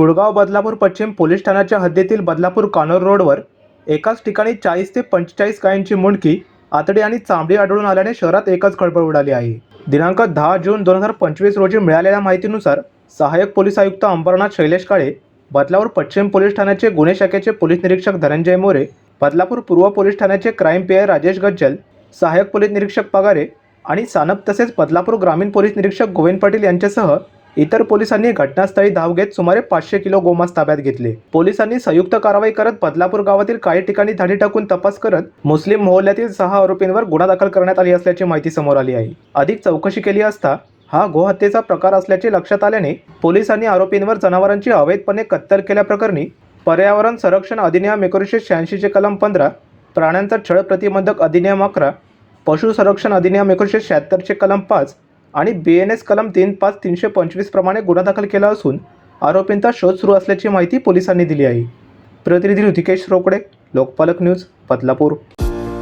कुळगाव बदलापूर पश्चिम पोलीस ठाण्याच्या हद्दीतील बदलापूर कानोर रोडवर एकाच ठिकाणी चाळीस ते पंचेचाळीस गायींची मुंडकी आतडी आणि चांबडी आढळून आल्याने शहरात एकच खळबळ उडाली आहे. दिनांक दहा जून दोन हजार पंचवीस रोजी मिळालेल्या माहितीनुसार सहाय्यक पोलीस आयुक्त अंबरनाथ शैलेश काळे बदलापूर पश्चिम पोलीस ठाण्याचे गुन्हे शाखेचे पोलीस निरीक्षक धनंजय मोरे बदलापूर पूर्व पोलीस ठाण्याचे क्राईम पी राजेश गज्जल सहाय्यक पोलीस निरीक्षक पगारे आणि सानप तसेच बदलापूर ग्रामीण पोलीस निरीक्षक गोविंद पाटील यांच्यासह इतर पोलिसांनी घटनास्थळी धाव घेत सुमारे पाचशे किलो गोमांस ताब्यात घेतले. पोलिसांनी संयुक्त कारवाई करत बदलापूर गावातील काही ठिकाणी धाडी टाकून तपास करत मुस्लिम मोहल्ल्यातील सहा आरोपींवर गुन्हा दाखल करण्यात आली असल्याची माहिती समोर आली आहे. अधिक चौकशी केली असता हा गोहत्येचा प्रकार असल्याचे लक्षात आल्याने पोलिसांनी आरोपींवर जनावरांची अवैधपणे कत्तल केल्याप्रकरणी पर्यावरण संरक्षण अधिनियम एकोणीसशे शहाऐंशीचे कलम पंधरा प्राण्यांचा छळ प्रतिबंधक अधिनियम अकरा पशु संरक्षण अधिनियम एकोणीसशे शहात्तरचे कलम पाच आणि बी एन एस कलम तीन पाच तीनशे पंचवीस प्रमाणे गुन्हा दाखल केला असून आरोपींचा शोध सुरू असल्याची माहिती पोलिसांनी दिली आहे. प्रतिनिधी ऋतिकेश रोकडे लोकपालक न्यूज बदलापूर.